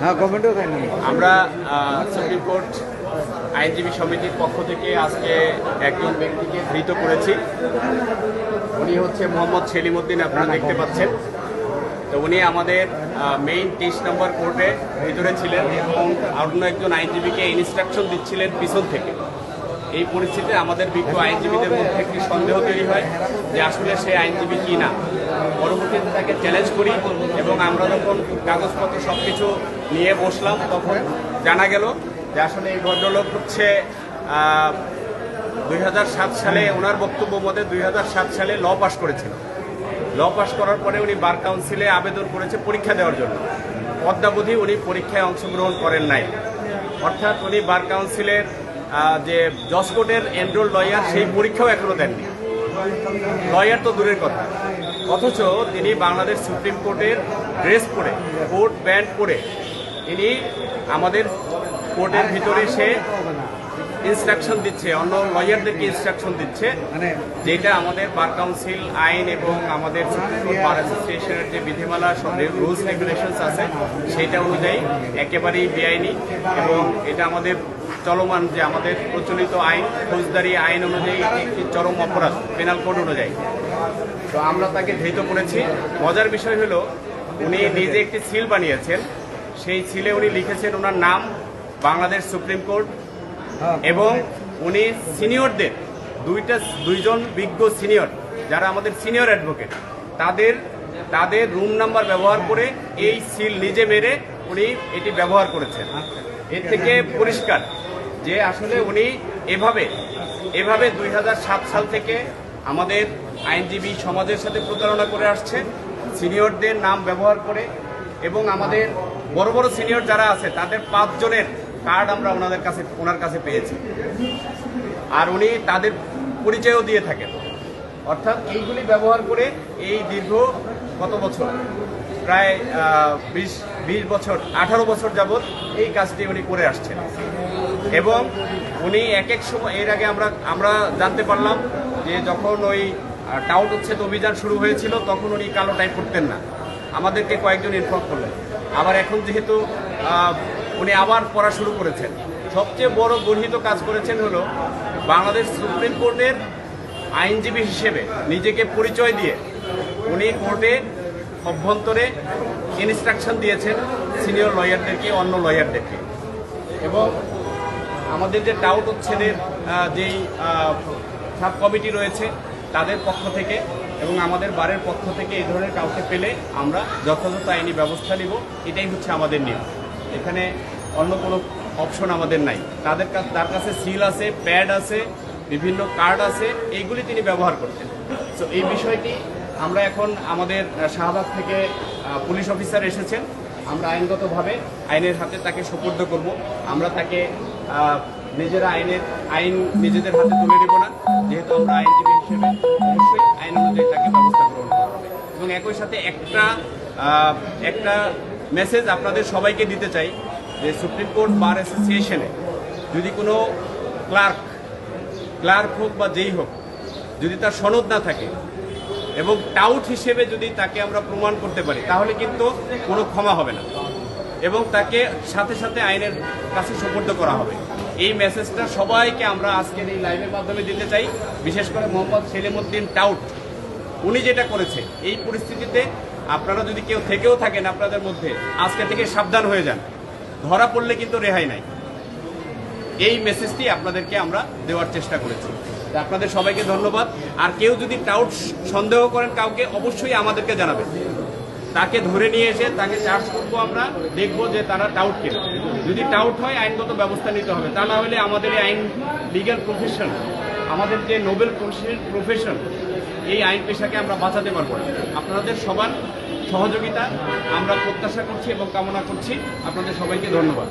হ্যাঁ আমরা supreme court আইনজীবী সমিতির পক্ষ থেকে আজকে একজন ব্যক্তিকে ধৃত করেছি। উনি হচ্ছে মোহাম্মদ সেলিমউদ্দিন আপনারা দেখতে পাচ্ছেন। তো উনি আমাদের মেইন তেইশ নম্বর কোর্টে ভিতরে ছিলেন এবং অন্য একজন আইনজীবীকে ইনস্ট্রাকশন দিচ্ছিলেন পিছন থেকে। এই পরিস্থিতিতে আমাদের বিজ্ঞ আইনজীবীদের মধ্যে একটি সন্দেহ তৈরি হয় যে আসলে সে আইনজীবী কি না। পরবর্তীতে তাকে চ্যালেঞ্জ করি এবং আমরা যখন কাগজপত্র সব কিছু নিয়ে বসলাম, তখন জানা গেল যে আসলে এই ভদ্রলোক হচ্ছে দুই হাজার সাত সালে ওনার বক্তব্য মতে দুই হাজার সাত সালে ল পাশ করেছিল। ল পাশ করার পরে উনি বার কাউন্সিলে আবেদন করেছে পরীক্ষা দেওয়ার জন্য। অদ্যাবধি উনি পরীক্ষায় অংশগ্রহণ করেন নাই। অর্থাৎ উনি বার কাউন্সিলের যে জজ কোর্টের এনরোল লয়ার, সেই পরীক্ষাও এখনও দেননি। লয়ার তো দূরের কথা। অথচ তিনি বাংলাদেশ সুপ্রিম কোর্টের ড্রেস পরে কোর্ট ব্যান্ড পরে, তিনি আমাদের কোর্টের ভিতরে সে ইনস্ট্রাকশন দিচ্ছে, অন্য লয়ারদেরকে ইনস্ট্রাকশন দিচ্ছে, যেটা আমাদের বার কাউন্সিল আইন এবং আমাদের বার অ্যাসোসিয়েশনের যে বিধিমালা রুলস রেগুলেশনস আছে সেইটা অনুযায়ী একেবারেই বেআইনি এবং এটা আমাদের চলমান যে আমাদের প্রচলিত আইন ফৌজদারি আইন অনুযায়ী একটি চরম অপরাধ পেনাল কোড অনুযায়ী। তো আমরা তাকে ধৃত করেছি। মজার বিষয় হলো উনি নিজে একটি সিল বানিয়েছেন। সেই সিলে উনি লিখেছেন ওনার নাম বাংলাদেশ সুপ্রিম কোর্ট। হ্যাঁ এবং উনি সিনিয়রদের দুইটা দুইজন বিজ্ঞ সিনিয়র যারা আমাদের সিনিয়র অ্যাডভোকেট তাদের তাদের রুম নাম্বার ব্যবহার করে এই সিল নিজে মেরে উনি এটি ব্যবহার করেছেন। এর থেকে পরিষ্কার। যে আসলে উনি এভাবে এভাবে দুই হাজার সাত সাল থেকে আমাদের আইনজীবী সমাজের সাথে প্রতারণা করে আসছে, সিনিয়রদের নাম ব্যবহার করে এবং আমাদের বড় বড় সিনিয়র যারা আছে, তাদের পাঁচজনের কার্ড আমরা ওনাদের কাছে, ওনার কাছে পেয়েছি। আর উনি তাদের পরিচয়ও দিয়ে থাকেন। অর্থাৎ এইগুলি ব্যবহার করে এই দীর্ঘ কত বছর? প্রায় বিশ বিশ বছর, আঠারো বছর যাবৎ এই কাজটি উনি করে আসছেন। এবং উনি এক এক সময়, এর আগে আমরা আমরা জানতে পারলাম যে যখন ওই টাউট উচ্ছেদ অভিযান শুরু হয়েছিল, তখন উনি কালো টাইপ করতেন না। আমাদেরকে কয়েকজন ইনফর্ম করলেন। আবার এখন যেহেতু উনি আবার পড়া শুরু করেছেন, সবচেয়ে বড় গর্হিত কাজ করেছেন হলো বাংলাদেশ সুপ্রিম কোর্টের আইনজীবী হিসেবে নিজেকে পরিচয় দিয়ে উনি কোর্টে অভ্যন্তরে ইনস্ট্রাকশন দিয়েছেন সিনিয়র লয়ারদেরকে অন্য লয়ারদেরকে এবং আমাদের যে টাউট উচ্ছেদের যেই সাব কমিটি রয়েছে, তাদের পক্ষ থেকে এবং আমাদের বারের পক্ষ থেকে এই ধরনের কাউকে পেলে আমরা যথাযথ আইনি ব্যবস্থা নিব। এটাই হচ্ছে আমাদের নিয়ম। এখানে অন্য কোনো অপশন আমাদের নাই। তাদের কাছে তার কাছে সিল আছে প্যাড আছে, বিভিন্ন কার্ড আছে, এইগুলি তিনি ব্যবহার করতেন। তো এই বিষয়টি আমরা এখন আমাদের শাহবাগ থেকে পুলিশ অফিসার এসেছেন। আমরা আইনগতভাবে আইনের হাতে তাকে সুপর্দ করব। আমরা তাকে নিজেরা আইনের, আইন নিজেদের হাতে তুলে নেব না। যেহেতু আমরা আইনজীবী হিসেবে অবশ্যই আইন অনুযায়ী তাকে ব্যবস্থা গ্রহণ করা হবে। এবং একই সাথে একটা একটা মেসেজ আপনাদের সবাইকে দিতে চাই যে সুপ্রিম কোর্ট বার অ্যাসোসিয়েশনে যদি কোনো ক্লার্ক ক্লার্ক হোক বা যেই হোক, যদি তার সনদ না থাকে এবং টাউট হিসেবে যদি তাকে আমরা প্রমাণ করতে পারি, তাহলে কিন্তু কোনো ক্ষমা হবে না। এবং তাকে সাথে সাথে আইনের কাছে সুপর্দ করা হবে। এই মেসেজটা সবাইকে আমরা আজকের এই লাইভের মাধ্যমে দিতে চাই। বিশেষ করে মোহাম্মদ সেলিমুদ্দিন টাউট। উনি যেটা করেছে, এই পরিস্থিতিতে আপনারা যদি কেউ থেকেও থাকেন আপনাদের মধ্যে, আজকে থেকে সাবধান হয়ে যান। ধরা পড়লে কিন্তু রেহাই নাই। এই মেসেজটি আপনাদেরকে আমরা দেওয়ার চেষ্টা করেছি। আপনাদের সবাইকে ধন্যবাদ। আর কেউ যদি টাউট সন্দেহ করেন কাউকে, অবশ্যই আমাদেরকে জানাবেন। তাকে ধরে নিয়ে এসে তাকে চার্জ করব আমরা, দেখব যে তারা টাউট কিনা। যদি টাউট হয়, আইনগত ব্যবস্থা নিতে হবে। তা না হলে আমাদের এই আইন লিগ্যাল প্রফেশন আমাদের যে নোবেল প্রফেশন এই আইন পেশাকে আমরা বাঁচাতে পারব না। আপনাদের সবার সহযোগিতা আমরা প্রত্যাশা করছি এবং কামনা করছি। আপনাদের সবাইকে ধন্যবাদ।